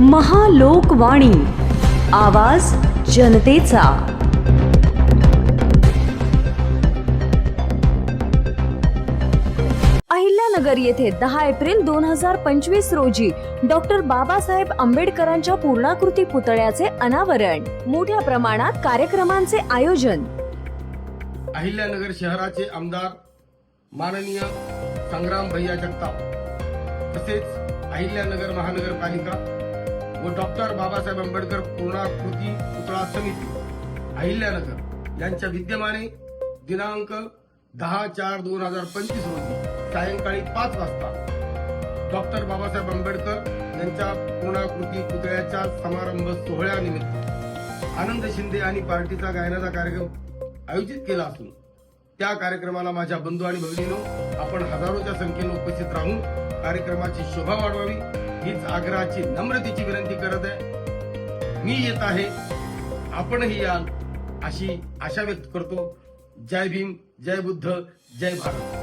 महालोकवाणी. आवाज जनतेचा. अहिल्यानगर येथे दहा एप्रिल दोन हजार पंचवीस रोजी डॉक्टर बाबासाहेब आंबेडकरांच्या पूर्णाकृती पुतळ्याचे अनावरण. मोठ्या प्रमाणात कार्यक्रमांचे आयोजन. अहिल्यानगर शहराचे आमदार माननीय संग्राम भैया जगताप तसेच अहिल्यानगर महानगरपालिका व डॉक्टर बाबासाहेब आंबेडकर पूर्णाकृती पुतळा समिती अहिल्यानगर यांच्या विद्यमाने दिनांक दहा चार दोन हजार पंचवीस रोजी सायंकाळी पाच वाजता डॉक्टर बाबासाहेब आंबेडकर यांच्या पूर्णाकृती पुतळ्याच्या समारंभ सोहळ्यानिमित्त आनंद शिंदे आणि पार्टीचा गायनाचा कार्यक्रम आयोजित केला असून त्या कार्यक्रमाला माझ्या बंधू आणि भगिनीनो आपण हजारोच्या संख्येने उपस्थित राहून कार्यक्रमाची शोभा वाढवावी. हीच आग्रहाची नम्रतेची विनंती करत आहे. मी येत आहे. आपणही याल अशी आशा व्यक्त करतो. जय भीम जय बुद्ध जय भारत.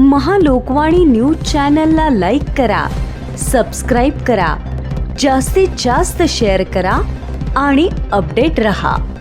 महालोकवाणी न्यूज चॅनलला लाईक करा सबस्क्राईब करा जास्तीत जास्त शेअर करा आणि अपडेट रहा.